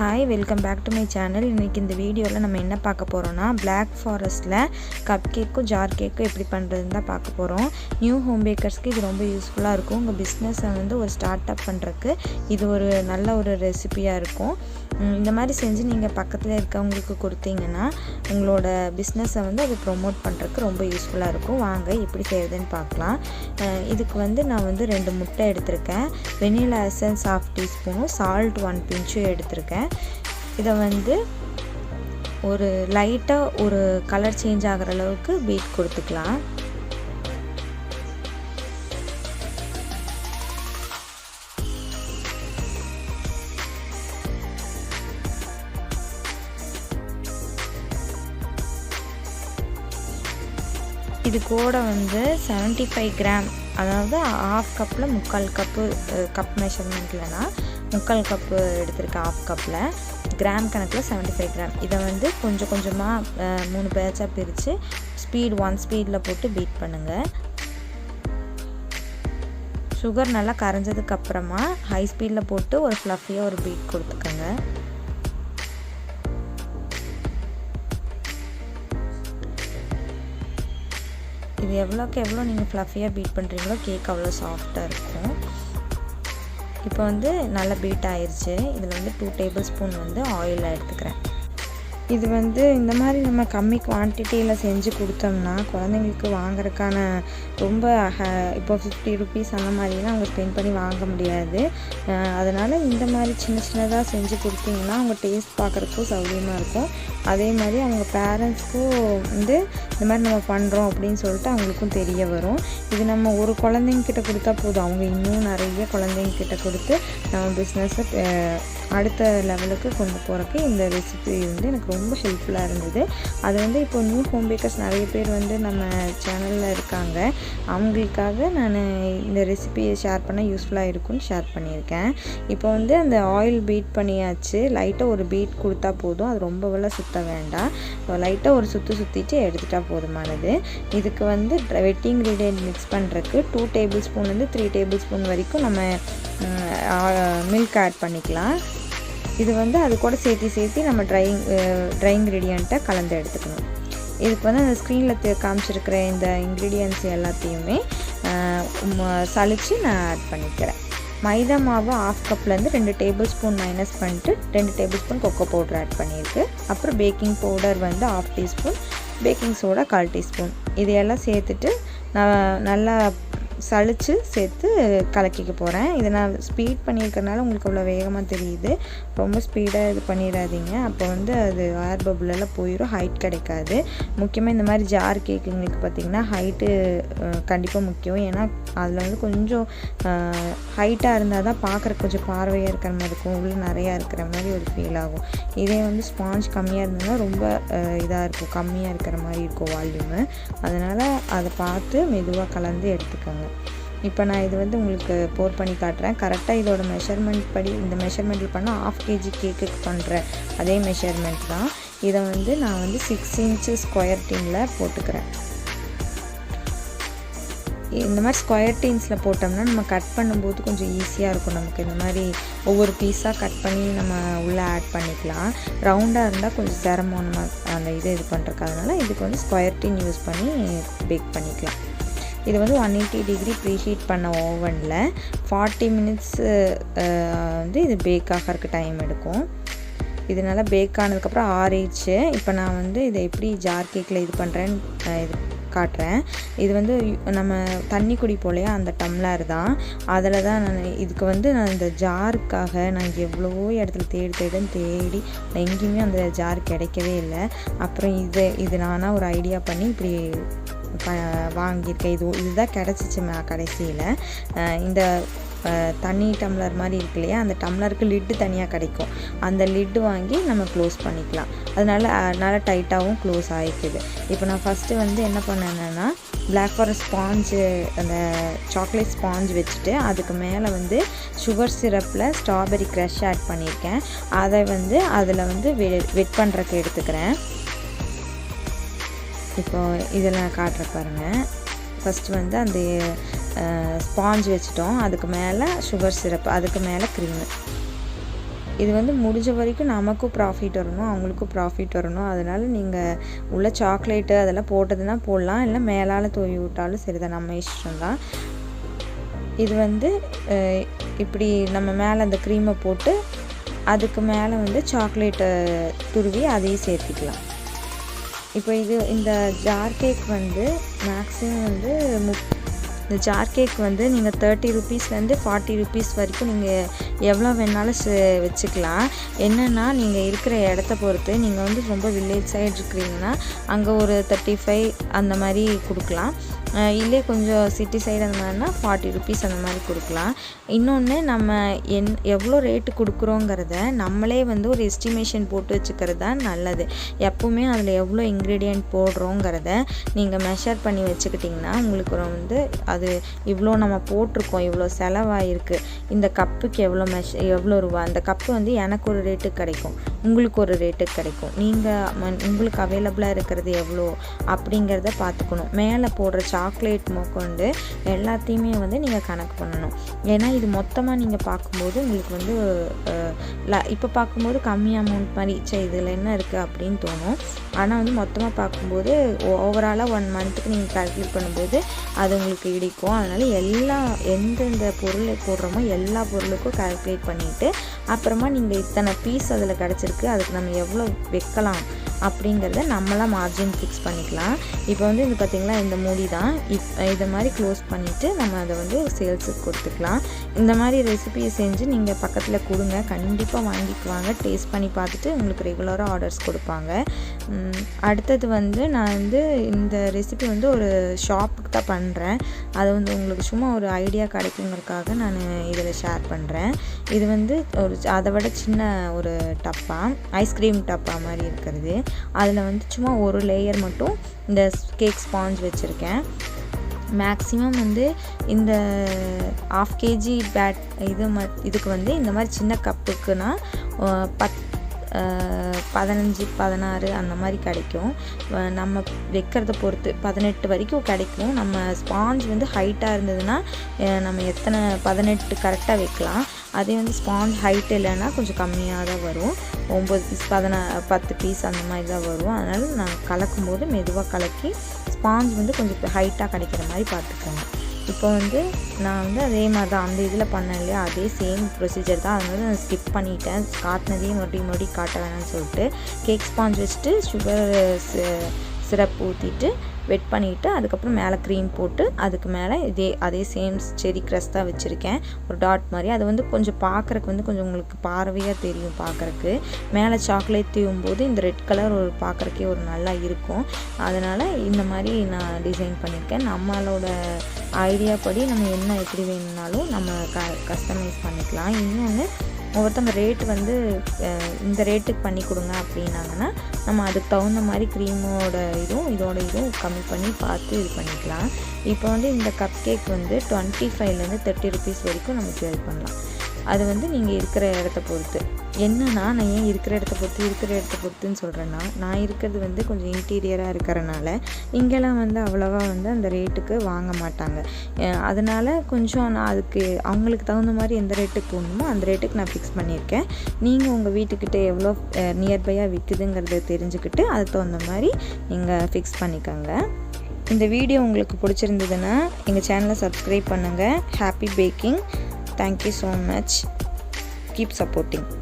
Hi welcome back to my channel இன்றைக்கி இந்த வீடியோவில் நம்ம என்ன பார்க்க போகிறோன்னா பிளாக் ஃபாரஸ்ட்டில் கப் கேக்கும் ஜார் கேக்கும் எப்படி பண்ணுறதுன்னு தான் பார்க்க போகிறோம் நியூ ஹோம் பேக்கர்ஸ்க்கு இது ரொம்ப யூஸ்ஃபுல்லாக இருக்கும். உங்கள் பிஸ்னஸை வந்து ஒரு ஸ்டார்ட் அப் பண்ணுறதுக்கு இது ஒரு நல்ல ஒரு ரெசிபியாக இருக்கும். இந்த மாதிரி செஞ்சு நீங்கள் பக்கத்தில் இருக்கவங்களுக்கு கொடுத்தீங்கன்னா உங்களோட பிஸ்னஸை வந்து அது ப்ரொமோட் பண்ணுறதுக்கு ரொம்ப யூஸ்ஃபுல்லாக இருக்கும். வாங்க எப்படி செய்யுதுன்னு பார்க்கலாம். இதுக்கு வந்து நான் வந்து ரெண்டு முட்டை எடுத்திருக்கேன். வெனிலா எசன்ஸ் ஆஃப் டீஸ்பூனும் சால்ட் ஒன் பிஞ்சும் எடுத்திருக்கேன். இதை வந்து ஒரு லைட்டாக ஒரு கலர் சேஞ்ச் ஆகிற அளவுக்கு பீட் கொடுத்துக்கலாம். இது கூட வந்து 75 ஃபைவ் கிராம் அதாவது ஆஃப் கப்பில் முக்கால் கப்பு கப் மெஷர்மெண்ட்லனா முக்கால் கப்பு எடுத்திருக்கேன் ஆஃப் கப்பில் கிராம் கணக்கில் 75 ஃபைவ் கிராம் இதை வந்து கொஞ்சம் கொஞ்சமாக மூணு பேட்சாக பிரித்து ஸ்பீட் ஒன் ஸ்பீடில் போட்டு பீட் பண்ணுங்கள் சுகர் நல்லா கரைஞ்சதுக்கு அப்புறமா ஹை ஸ்பீடில் போட்டு ஒரு ஃப்ளஃபியாக ஒரு பீட் கொடுத்துக்கோங்க. இது எவ்வளோக்கு எவ்வளோ நீங்கள் ஃப்ளஃபியாக பீட் பண்ணுறீங்களோ கேக் அவ்வளோ சாஃப்டாக இருக்கும். இப்போ வந்து நல்லா பீட் ஆயிடுச்சு இதில் வந்து டூ டேபிள் ஸ்பூன் வந்து ஆயில் எடுத்துக்கிறேன். இது வந்து இந்த மாதிரி நம்ம கம்மி குவான்டிட்டியில் செஞ்சு கொடுத்தோம்னா குழந்தைங்களுக்கு வாங்குறதுக்கான ரொம்ப இப்போ ஃபிஃப்டி ருபீஸ் அந்த மாதிரிலாம் அவங்க ஸ்பெண்ட் பண்ணி வாங்க முடியாது. அதனால் இந்த மாதிரி சின்ன சின்னதாக செஞ்சு கொடுத்தீங்கன்னா அவங்க டேஸ்ட் பார்க்குறதுக்கும் சௌகரியமாக இருக்கும். அதே மாதிரி அவங்க பேரண்ட்ஸ்க்கும் வந்து இந்த மாதிரி நம்ம பண்ணுறோம் அப்படின்னு சொல்லிட்டு அவங்களுக்கும் தெரிய வரும். இது நம்ம ஒரு குழந்தைங்கிட்ட கொடுத்தா போதும். அவங்க இன்னும் நிறைய குழந்தைங்கிட்ட கொடுத்து நம்ம பிஸ்னஸை அடுத்த லெவலுக்கு கொண்டு போகிறக்கு இந்த ரெசிபி வந்து எனக்கு ரொம்ப ஹெல்ப்ஃபுல்லாக இருந்தது. அது வந்து இப்போ நியூ ஹோம் பேக்கர்ஸ் நிறைய பேர் வந்து நம்ம சேனலில் இருக்காங்க. அவங்களுக்காக நான் இந்த ரெசிபியை ஷேர் பண்ண யூஸ்ஃபுல்லாக இருக்கும்னு ஷேர் பண்ணியிருக்கேன். இப்போ வந்து அந்த ஆயில் பீட் பண்ணியாச்சு. லைட்டாக ஒரு பீட் கொடுத்தா போதும். அது ரொம்பவெல்லாம் சுத்த வேண்டாம். லைட்டாக ஒரு சுற்றி சுற்றிட்டு எடுத்துட்டால் போதுமானது. இதுக்கு வந்து வெட்டிங் இன்க்ரீடியன்ட் மிக்ஸ் பண்ணுறதுக்கு டூ டேபிள் ஸ்பூன்லேருந்து த்ரீ டேபிள் ஸ்பூன் வரைக்கும் நம்ம மில்க் ஆட் பண்ணிக்கலாம். இது வந்து அது கூட சேர்த்து சேர்த்து நம்ம ட்ரை ட்ரை இன்க்ரீடியண்ட்டை கலந்து எடுத்துக்கணும். இதுக்கு வந்து அந்த ஸ்க்ரீனில் காமிச்சிருக்கிற இந்த இன்க்ரீடியன்ட்ஸ் எல்லாத்தையுமே சளிச்சு ம- நான் ஆட் பண்ணிக்கிறேன். மைதா மாவு ஆஃப் கப்லேருந்து ரெண்டு டேபிள் ஸ்பூன் மைனஸ் பண்ணிட்டு ரெண்டு tablespoon cocoa powder add பண்ணியிருக்கு. அப்புறம் பேக்கிங் பவுடர் வந்து ஆஃப் டீஸ்பூன் பேக்கிங் சோடா கால் டீஸ்பூன் இதையெல்லாம் சேர்த்துட்டு நான் நல்லா சளிச்சு சேர்த்து கலக்கிக்க போகிறேன் இதை நான் ஸ்பீட் பண்ணியிருக்கறனால உங்களுக்கு அவ்வளோ வேகமாக தெரியுது. ரொம்ப ஸ்பீடாக இது பண்ணிடாதீங்க. அப்போ வந்து அது ஏர் பபுளெல்லாம் போயிடும் ஹைட் கிடைக்காது. முக்கியமாக இந்த மாதிரி ஜார் கேக்குங்களுக்கு பார்த்திங்கன்னா ஹைட்டு கண்டிப்பாக முக்கியம். ஏன்னா அதில் வந்து கொஞ்சம் ஹைட்டாக இருந்தால் தான் பார்க்குற கொஞ்சம் பார்வையாக இருக்கிற மாதிரி இருக்கும். உள்ளே நிறையா இருக்கிற மாதிரி ஒரு ஃபீல் ஆகும். இதே வந்து ஸ்பாஞ்ச் கம்மியாக இருந்ததுன்னா ரொம்ப இதாக இருக்கும். கம்மியாக இருக்கிற மாதிரி இருக்கும் வால்யூமு அதனால் அதை பார்த்து மெதுவாக கலந்து எடுத்துக்கோங்க. இப்போ நான் இது வந்து உங்களுக்கு போர் பண்ணி காட்டுறேன். கரெக்டாக இதோட மெஷர்மெண்ட் படி இந்த மெஷர்மெண்ட்டில் பண்ணால் ஆஃப் கேஜி கேக்குக்கு பண்ணுறேன் அதே மெஷர்மெண்ட் தான். இதை வந்து நான் வந்து சிக்ஸ் இன்ச்சு ஸ்கொயர் டீனில் போட்டுக்கிறேன். இந்த மாதிரி ஸ்கொயர் டீன்ஸில் போட்டோம்னா நம்ம கட் பண்ணும்போது கொஞ்சம் ஈஸியாக இருக்கும் நமக்கு. இந்த மாதிரி ஒவ்வொரு பீஸாக கட் பண்ணி நம்ம உள்ளே ஆட் பண்ணிக்கலாம். ரவுண்டாக இருந்தால் கொஞ்சம் சிரமம் நம்ம அந்த இதை இது பண்ணுறக்கு அதனால் இதுக்கு வந்து ஸ்கொயர் டீன் யூஸ் பண்ணி பேக் பண்ணிக்கலாம். இது வந்து ஒன் எயிட்டி டிகிரி ப்ரீஹீட் பண்ண ஓவனில் ஃபார்ட்டி மினிட்ஸு வந்து இது பேக் ஆகிறதுக்கு டைம் எடுக்கும். இது நல்லா பேக் ஆனதுக்கப்புறம் ஆறிடுச்சு. இப்போ நான் வந்து இதை எப்படி ஜார் கேக்கில் இது பண்ணுறேன்னு இது காட்டுறேன். இது வந்து நம்ம தண்ணி குடி போலையா அந்த டம்ளர் தான். அதில் தான் நான் இதுக்கு வந்து நான் இந்த ஜாருக்காக நான் எவ்வளவோ இடத்துல தேடி தேடுன்னு தேடி நான் எங்கேயுமே அந்த ஜார் கிடைக்கவே இல்லை. அப்புறம் இது இது நானாக ஒரு ஐடியா பண்ணி இப்படி வாங்கியிருக்கேன் இது இதுதான் கிடச்சிச்சு கடைசியில். இந்த தண்ணி டம்ளர் மாதிரி இருக்கு இல்லையா? அந்த டம்ளருக்கு லிட்டு தனியாக கிடைக்கும். அந்த லிட்டு வாங்கி நம்ம க்ளோஸ் பண்ணிக்கலாம். அதனால நல்லா டைட்டாகவும் க்ளோஸ் ஆகிக்குது இப்போ நான் ஃபஸ்ட்டு வந்து என்ன பண்ணேன்னா பிளாக் ஃபாரஸ்ட் ஸ்பாஞ்சு அந்த சாக்லேட் ஸ்பாஞ்ச் வச்சுட்டு அதுக்கு மேலே வந்து சுகர் சிரப்பில் ஸ்ட்ராபெரி க்ரஷ் ஆட் பண்ணியிருக்கேன். அதை வந்து அதில் வந்து வெட் பண்ணுறக்கு எடுத்துக்கிறேன். இப்போ இதில் காட்டுற பாருங்கள் ஃபஸ்ட்டு வந்து அந்த ஸ்பாஞ்ச் வச்சுட்டோம். அதுக்கு மேலே சுகர் சிரப் அதுக்கு மேலே க்ரீமு இது வந்து முடிஞ்ச வரைக்கும் நமக்கும் ப்ராஃபிட் வரணும் அவங்களுக்கும் ப்ராஃபிட் வரணும். அதனால் நீங்கள் உள்ள சாக்லேட்டு அதெல்லாம் போட்டதுன்னா போடலாம். இல்லை மேலால் தூவி விட்டாலும் சரிதான். நம்ம இஷ்டம் தான். இது வந்து இப்படி நம்ம மேலே அந்த க்ரீமை போட்டு அதுக்கு மேலே வந்து சாக்லேட்டை துருவி அதையும் சேர்த்துக்கலாம். இப்போ இது இந்த ஜார் கேக் வந்து மேக்ஸிமம் வந்து முப் இந்த ஜார் கேக் வந்து நீங்கள் தேர்ட்டி ருபீஸ்லேருந்து ஃபார்ட்டி ருபீஸ் வரைக்கும் நீங்கள் எவ்வளோ வேணாலும் வச்சுக்கலாம். என்னென்னா நீங்கள் இருக்கிற இடத்த பொறுத்து நீங்கள் வந்து ரொம்ப வில்லேஜ் சைடு இருக்கிறீங்கன்னா அங்கே ஒரு தேர்ட்டி ஃபைவ் அந்த மாதிரி கொடுக்கலாம். இல்லையே கொஞ்சம் சிட்டி சைடு அந்த மாதிரினா ஃபார்ட்டி ருபீஸ் அந்த மாதிரி கொடுக்கலாம். இன்னொன்று நம்ம என் எவ்வளோ ரேட்டு கொடுக்குறோங்கிறத நம்மளே வந்து ஒரு எஸ்டிமேஷன் போட்டு வச்சுக்கிறது தான் நல்லது. எப்போவுமே அதில் எவ்வளோ இன்க்ரீடியன்ட் போடுறோங்கிறத நீங்கள் மெஷர் பண்ணி வச்சுக்கிட்டிங்கன்னா உங்களுக்கு வந்து அது இவ்வளோ நம்ம போட்டிருக்கோம் இவ்வளோ செலவாயிருக்கு. இந்த கப்புக்கு எவ்வளோ மெஷ எவ்வளோ ரூபா அந்த கப்பு வந்து எனக்கு ஒரு ரேட்டுக்கு கிடைக்கும். உங்களுக்கு ஒரு ரேட்டுக்கு கிடைக்கும். நீங்கள் உங்களுக்கு அவைலபிளாக இருக்கிறது எவ்வளோ அப்படிங்கிறத பார்த்துக்கணும். மேலே போடுற சாக்லேட் மொக்கொண்டு எல்லாத்தையுமே வந்து நீங்கள் கணக்கு பண்ணணும். ஏன்னா இது மொத்தமாக நீங்கள் பார்க்கும்போது உங்களுக்கு வந்து இப்போ பார்க்கும்போது கம்மி அமௌண்ட் மாதிரி சரி இதில் என்ன இருக்குது அப்படின்னு தோணும். ஆனால் வந்து மொத்தமாக பார்க்கும்போது ஓவராலாக ஒன் மந்த்துக்கு நீங்கள் கால்குலேட் பண்ணும்போது அது உங்களுக்கு இடிக்கும். அதனால் எல்லா எந்தெந்த பொருளை போடுறோமோ எல்லா பொருளுக்கும் கால்குலேட் பண்ணிவிட்டு அப்புறமா நீங்கள் இத்தனை பீஸ் அதில் கிடச்சிருக்கு அதுக்கு நம்ம எவ்வளோ வைக்கலாம் அப்படிங்கிறத நம்மளாம் மார்ஜின் ஃபிக்ஸ் பண்ணிக்கலாம். இப்போ வந்து இது பார்த்திங்களா இந்த மூடி தான். இப் இதை மாதிரி க்ளோஸ் பண்ணிவிட்டு நம்ம அதை வந்து சேல்ஸுக்கு கொடுத்துக்கலாம். இந்த மாதிரி ரெசிபியை செஞ்சு நீங்கள் பக்கத்தில் கொடுங்க. கண்டிப்பாக வாங்கிக்குவாங்க டேஸ்ட் பண்ணி பார்த்துட்டு உங்களுக்கு ரெகுலராக ஆர்டர்ஸ் கொடுப்பாங்க. அடுத்தது வந்து நான் வந்து இந்த ரெசிபி வந்து ஒரு ஷாப்புக்கு தான் பண்ணுறேன் அது வந்து உங்களுக்கு சும்மா ஒரு ஐடியா கிடைக்குங்கிறதுக்காக நான் இதில் ஷேர் பண்ணுறேன் இது வந்து ஒரு அதை விட சின்ன ஒரு டப்பா. ஐஸ்கிரீம் டப்பா மாதிரி இருக்கிறது. அதில் வந்து சும்மா ஒரு லேயர் மட்டும் இந்த கேக் ஸ்பாஞ்ச் வச்சுருக்கேன். மேக்ஸிமம் வந்து இந்த ஆஃப் கேஜி பேட் இது ம இதுக்கு வந்து இந்த மாதிரி சின்ன கப்புக்குன்னா பத் பதினஞ்சு பதினாறு அந்த மாதிரி கிடைக்கும். நம்ம வைக்கிறத பொறுத்து பதினெட்டு வரைக்கும் கிடைக்கும். நம்ம ஸ்பாஞ்ச் வந்து ஹைட்டாக இருந்ததுன்னா நம்ம எத்தனை பதினெட்டு கரெக்டாக வைக்கலாம். அதே வந்து ஸ்பாஞ்ச் ஹைட் இல்லைன்னா கொஞ்சம் கம்மியாக தான் வரும். ஒம்பது பீஸ் பதினா பத்து பீஸ் அந்த மாதிரி தான் வரும். அதனால் நான் கலக்கும் போது மெதுவாக கலக்கி ஸ்பாஞ்ச் வந்து கொஞ்சம் ஹைட்டாக கிடைக்கிற மாதிரி பார்த்துக்கோங்க. இப்போ வந்து நான் வந்து அதே மாதிரி தான் அந்த இதில் பண்ணேன் இல்லையா? அதே சேம் ப்ரொசீஜர் தான். அதனால நான் ஸ்கிப் பண்ணிட்டேன். காட்டினதையும் மறுபடியும் மறுபடியும் காட்ட வேணாம்னு சொல்லிட்டு கேக் ஸ்பாஞ்ச் வச்சுட்டு சுகர் சிரப் ஊற்றிட்டு வெட் பண்ணிவிட்டு அதுக்கப்புறம் மேலே க்ரீம் போட்டு அதுக்கு மேலே இதே அதே சேம் செரி க்ரஸ் தான் வச்சுருக்கேன். ஒரு டாட் மாதிரி. அது வந்து கொஞ்சம் பார்க்குறக்கு வந்து கொஞ்சம் உங்களுக்கு பார்வையாக தெரியும் பார்க்குறக்கு. மேலே சாக்லேட் தீவும் போது இந்த ரெட் கலர் ஒரு பார்க்குறக்கே ஒரு நல்லா இருக்கும். அதனால் இந்த மாதிரி நான் டிசைன் பண்ணியிருக்கேன். நம்மளோட ஐடியா படி நம்ம என்ன எப்படி வேணும்னாலும் நம்ம க கஸ்டமைஸ் பண்ணிக்கலாம். இன்னொன்று ஒவ்வொருத்தவங்க ரேட் வந்து இந்த ரேட்டுக்கு பண்ணி கொடுங்க அப்படின்னாங்கன்னா நம்ம அதுக்கு தகுந்த மாதிரி க்ரீமோட இதுவும் இதோட இதுவும் கம்மி பண்ணி பார்த்து இது பண்ணிக்கலாம். இப்போ வந்து இந்த கப் கேக் வந்து டுவெண்ட்டி ஃபைவ்லேருந்து தேர்ட்டி ருபீஸ் வரைக்கும் நம்ம சேல் பண்ணலாம். அது வந்து நீங்கள் இருக்கிற இடத்த பொறுத்து. என்னன்னா நான் ஏன் இருக்கிற இடத்த பொறுத்து இருக்கிற இடத்த பொறுத்துன்னு சொல்கிறேன்னா நான் இருக்கிறது வந்து கொஞ்சம் இன்டீரியராக இருக்கிறனால இங்கெல்லாம் வந்து அவ்வளோவா வந்து அந்த ரேட்டுக்கு வாங்க மாட்டாங்க. அதனால் கொஞ்சம் நான் அதுக்கு அவங்களுக்கு தகுந்த மாதிரி எந்த ரேட்டுக்கு போகணுமோ அந்த ரேட்டுக்கு நான் ஃபிக்ஸ் பண்ணியிருக்கேன். நீங்கள் உங்கள் வீட்டுக்கிட்ட எவ்வளோ நியர்பையாக விற்குதுங்கிறத தெரிஞ்சுக்கிட்டு அதுக்கு தகுந்த மாதிரி நீங்கள் ஃபிக்ஸ் பண்ணிக்கோங்க. இந்த வீடியோ உங்களுக்கு பிடிச்சிருந்ததுன்னா எங்கள் சேனலை சப்ஸ்கிரைப் பண்ணுங்கள் happy baking Thank you so much. Keep supporting.